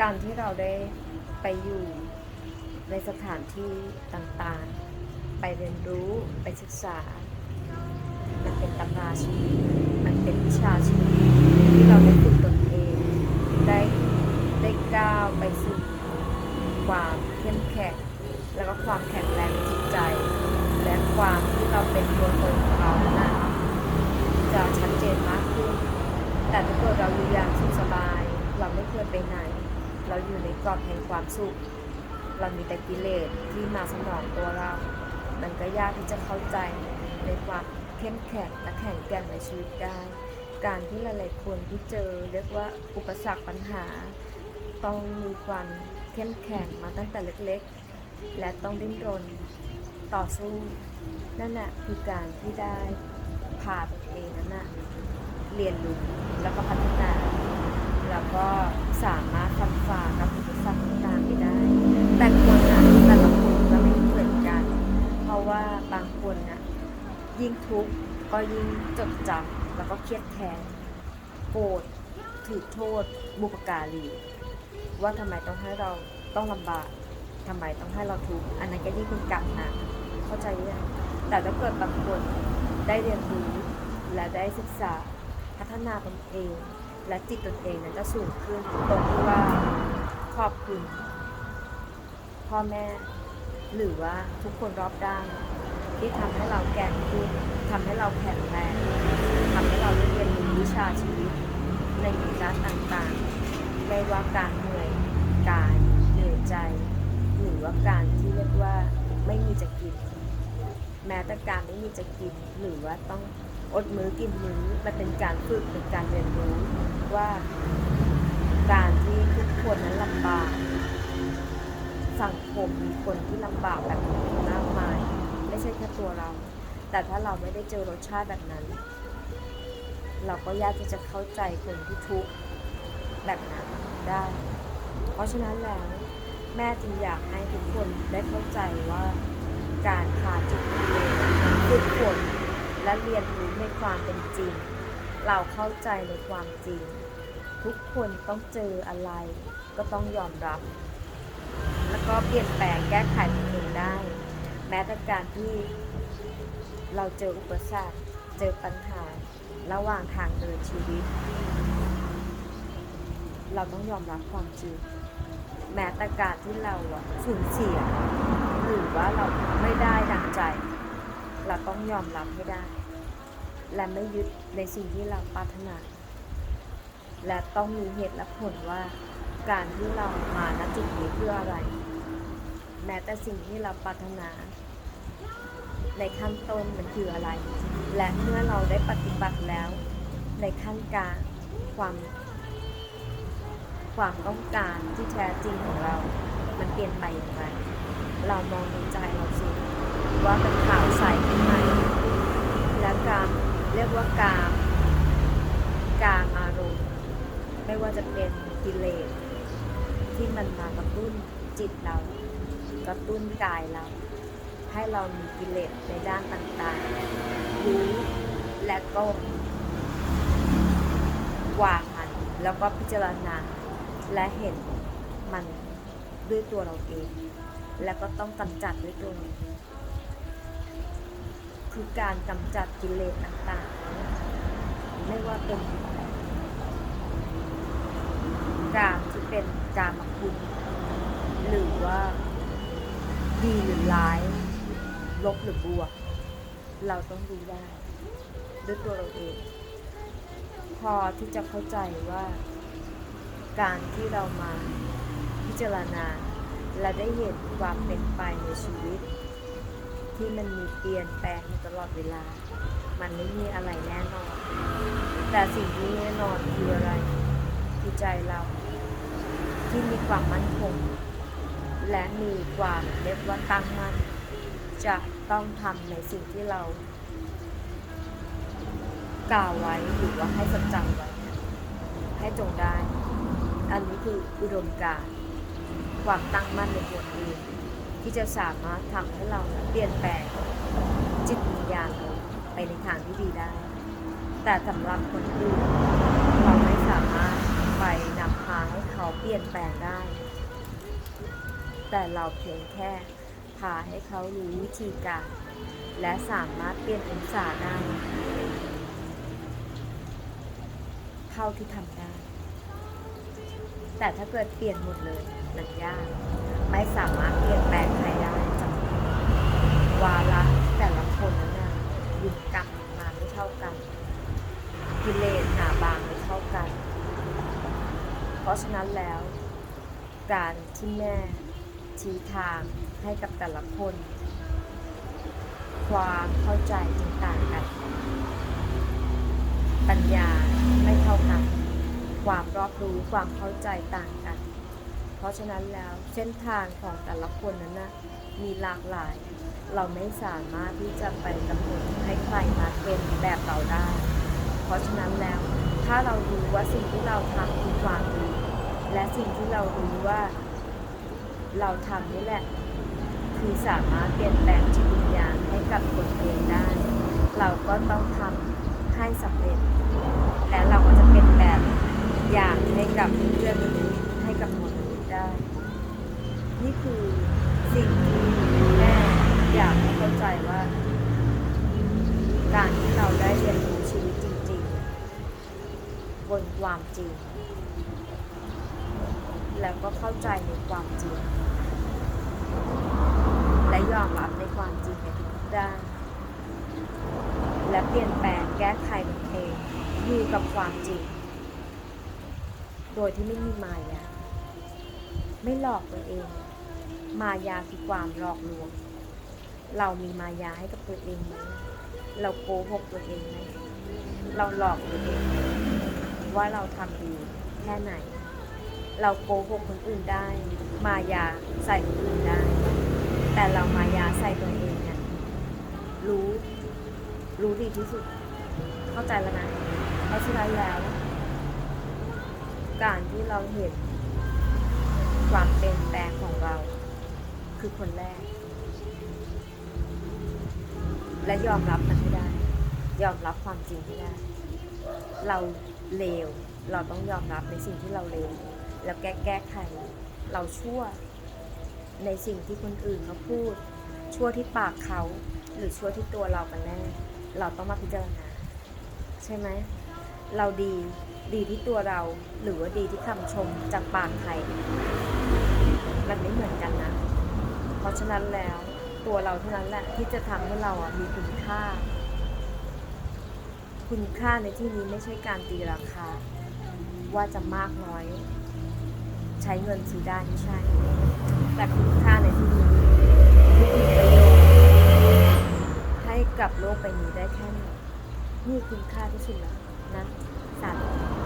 การที่เราได้ไปอยู่ในสถานที่ต่างๆ ไปเรียนรู้ไปศึกษา มันเป็นตำราชีวิต มันเป็นวิชาชีวิตที่เราได้ฝึกตนเอง ได้ได้ก้าวไปสู่ความเข้มแข็งแล้วก็ความแข็งแรงจิตใจ และความที่เราเป็นตัวตนของเรานะจะชัดเจนมากขึ้น แต่ถ้าเกิดเราอยู่อย่างสุขสบาย เราไม่เคยไปไหน เราอยู่ในกรอบแห่งความสุข เรามีแต่กิเลสที่มาสนองตัวเรา มันก็ยากที่จะเข้าใจในความเข้มแข็งและแข็งแกร่งในชีวิตได้ การที่หลายๆคนที่เจอเรียกว่าอุปสรรคปัญหา ต้องมีความเข้มแข็งมาตั้งแต่เล็กๆ และต้องดิ้นรนต่อสู้ นั่นแหละคือการที่ได้พาตัวเองนั้นนะเรียนรู้แล้วก็พัฒนา แล้วก็สามารถฟันฝ่ากับอุปสรรคต่างๆไปได้ แต่คนนะแต่ละคนก็ไม่เหมือนกัน เพราะว่าบางคนนะยิ่งทุกข์ก็ยิ่งจดจำแล้วก็เครียดแค้นโกรธถือโทษ บุปการีว่าทำไมต้องให้เราต้องลำบากทำไมต้องให้เราทุกข์อันนั้นก็ยิ่งเป็นกรรมหนะเข้าใจยังแต่ถ้าเกิดบางคนได้เรียนรู้และได้ศึกษาพัฒนาตนเอง และจิตตนเองนั้นจะสูงขึ้นตรงที่ว่าขอบคุณพ่อแม่ หรือว่าทุกคนรอบด้านที่ทำให้เราแก่ขึ้นทำให้เราแข็งแรงทำให้เราเรียนรู้วิชาชีวิต ในด้านต่างๆ ไม่ว่าการเหนื่อยกายเหนื่อยใจ หรือว่าการที่เรียกว่าไม่มีจะกิน แม้แต่การไม่มีจะกินหรือว่าต้อง อดมื้อกินมื้อมันเป็นการฝึกเป็นการเรียนรู้ว่าการที่ทุกคนนั้นลำบากสังคมมีคนที่ลำบากแบบนี้มากมาย ไม่ใช่แค่ตัวเรา แต่ถ้าเราไม่ได้เจอรสชาติแบบนั้น เราก็ยากที่จะเข้าใจคนที่ทุกข์แบบนั้นได้ เพราะฉะนั้นแล้วแม่จึงอยากให้ทุกคนได้เข้าใจว่าการพาจิตวิญญาณฝึกฝน และเรียนรู้ในความเป็นจริง เราเข้าใจในความจริง ทุกคนต้องเจออะไร ก็ต้องยอมรับ แล้วก็เปลี่ยนแปลงแก้ไขตัวเองได้ แม้แต่การที่เราเจออุปสรรค เจอปัญหา ระหว่างทางเดินชีวิต เราต้องยอมรับความจริง แม้แต่การที่เราสูญเสีย หรือว่าเราไม่ได้ดังใจ เราต้องยอมรับให้ได้ และไม่ยึดในสิ่งที่เราปรารถนา และต้องมีเหตุและผลว่า การที่เรามาณจุดนี้เพื่ออะไร แม้แต่สิ่งที่เราปรารถนา ในขั้นต้นมันคืออะไร และเมื่อเราได้ปฏิบัติแล้ว ในขั้นกลางความความต้องการที่แท้จริงของเรา มันเปลี่ยนไปอย่างไร เรามองในใจเราสิว่ามันขา สขึ้นไหมและการเรียกว่าการการอารมณ์ ไม่ว่าจะเป็นกิเลสที่มันมากระตุ้นจิตเรากระตุ้นกายเรา ให้เรามีกิเลสในด้านต่างๆรู้และก็วางมันแล้วก็พิจารณาและเห็นมันด้วยตัวเราเอง แล้วก็ต้องกำจัดด้วยตัวเราเอง คือการกำจัดกิเลสต่างๆ ไม่ว่าเป็นการที่เป็นการมคุณหรือว่าดีหรือร้าย ลบหรือบวก เราต้องดูได้ ด้วยตัวเราเอง พอที่จะเข้าใจว่า การที่เรามาพิจารณาและได้เห็นความเป็นไปในชีวิต ที่มันมีเปลี่ยนแปลงตลอดเวลา มันไม่มีอะไรแน่นอน แต่สิ่งที่แน่นอนคืออะไรคือใจเราที่มีความมั่นคง และมีความเรียกว่าตั้งมั่นจะต้องทำในสิ่งที่เรา กล่าวไว้หรือว่าให้สัจจำไว้ ให้จงได้ อันนี้คืออุดมการ ความตั้งมั่นในตัวเอง ที่จะสามารถทำให้เราเปลี่ยนแปลงจิตวิญญาณไปในทางที่ดีได้ แต่สำหรับคนอื่นเราไม่สามารถไปนำพาให้เขาไปปลี่ยนแปลงได้ แต่เราเพียงแค่พาให้เขารู้วิธีการ และสามารถเปลี่ยนองศาได้เท่าที่ทำได้ แต่ถ้าเกิดเปลี่ยนหมดเลยมันยาก ไม่สามารถเปลี่ยนแปลงใครได้จากวาระแต่ละคนนั้นนะยุบกรรมมาไม่เท่ากันกิเลสหนาบางไม่เท่ากัน เพราะฉะนั้นแล้ว การที่แม่ชี้ทางให้กับแต่ละคน ความเข้าใจจึงต่างกัน ปัญญาไม่เท่ากัน ความรอบรู้ความเข้าใจต่างกัน ราะฉะนั้นแล้วเส้นทางของแต่ละคนนั้นนะมีหลากหลาย เราไม่สามารถที่จะไปกำหนดให้ใครมาเป็นแบบเราได้ เพราะฉะนั้นแล้วถ้าเรารู้ว่าสิ่งที่เราทำคือความดีและสิ่งที่เรารู้ว่าเราทำนี่แหละ คือสามารถเปลี่ยนแปลงจิตวิญญาณให้กับตนเองได้ เราก็ต้องทำให้สำเร็จ และเราก็จะเป็นแบบอย่างให้กับเพื่อนมนุษย์ให้กับมนุษย์ได้ นี่คือสิ่งที่แม่อยากให้เข้าใจว่า การที่เราได้เรียนรู้ชีวิตจริงๆ บ นความจริง แล้วก็เข้าใจในความจริง และยอมรับในความจริงในทุกด้าน และเปลี่ยนแปลงแก้ไขมันเองอยู่กับความจริง โดยที่ไม่มีมายา ไม่หลอกตัวเอง มายาคือความหลอกลวง เรามีมายาให้กับตัวเองไหมเราโกหกตัวเองไหมเราหลอกตัวเองไหม ว่าเราทำดีแค่ไหน เราโกหกคนอื่นได้ มายาใส่คนอื่นได้ แต่เรามายาใส่ตัวเองเนี่ยรู้ รู้ดีที่สุด เข้าใจแล้วนะเพราะฉะนั้นแล้ว การที่เราเห็นความเปลี่ยนแปลงของเรา คือคนแรก และยอมรับมันให้ได้ ยอมรับความจริงให้ได้ เรา เลว เราต้องยอมรับในสิ่งที่เราเลว แล้วแก้แก้ไข เราชั่ว ในสิ่งที่คนอื่นเขาพูด ชั่วที่ปากเขา หรือชั่วที่ตัวเรากันแน่ เราต้องมาพิจารณา ใช่ไหม เราดี ดีที่ตัวเรา หรือว่าดีที่คำชมจากปากใคร มันไม่เหมือนกันนะ เพราะฉะนั้นแล้วตัวเราเท่านั้นแหละที่จะทำให้เราอะมีคุณค่า คุณค่าในที่นี้ไม่ใช่การตีราคา ว่าจะมากน้อย ใช้เงินซื้อได้ไม่ใช่ แต่คุณค่าในที่นี้ที่มีประโยชน์ให้กับโลกใบนี้ได้แค่ไหนนี่คุณค่าที่สุดแล้วนะสาธุ